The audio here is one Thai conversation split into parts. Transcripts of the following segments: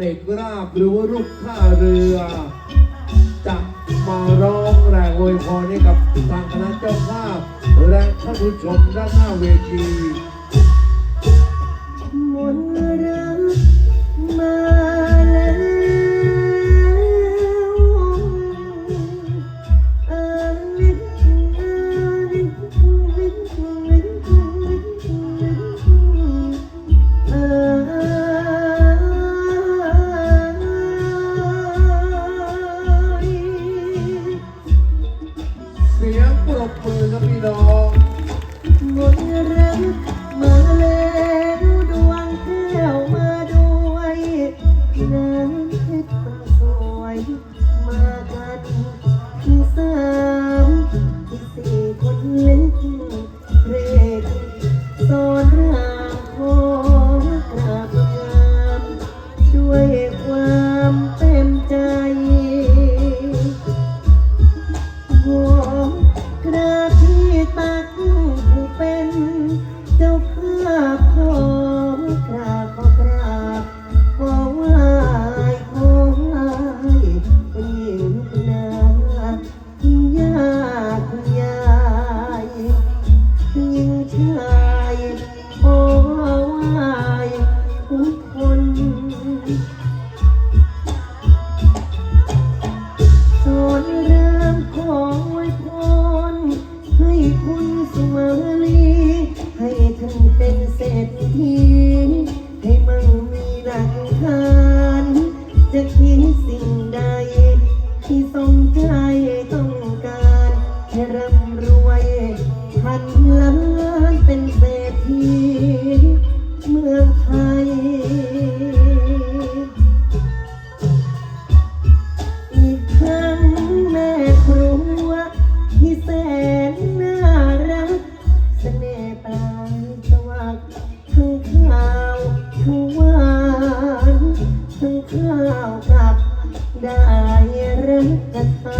เนกราบหรือว่าลูกท่าเรือ จะมาร้องแรงโวยพรให้กับทางคณะเจ้าภาพและท่านผู้ชมด้านหน้าเวที ใจต้องการแค่ร่ำรวยพันล้านเป็นเศรษฐีเมืองไทย อีกครั้งแม่ครัวที่แสน Mm-hmm.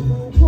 Thank you.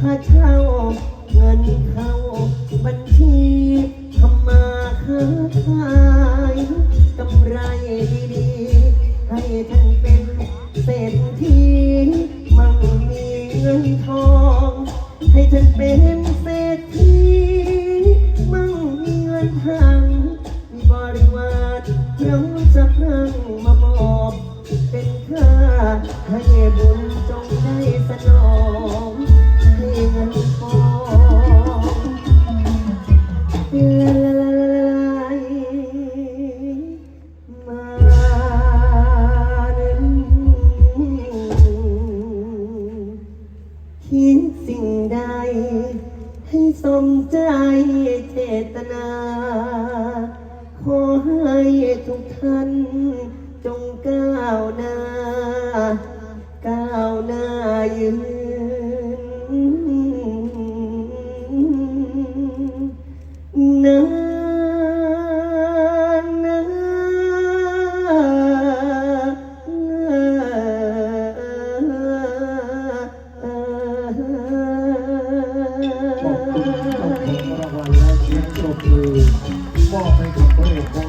ค่าเช่า เงินเข้าบัญชีทำมาค้าขายกำไรดีๆให้ท่านเป็นเศรษฐ สมใจเจตนา ขอให้ทุกท่าน คุณเจ้าของรางวัลและเสียงปรบมือมอบให้กับพระเอกของเราอีก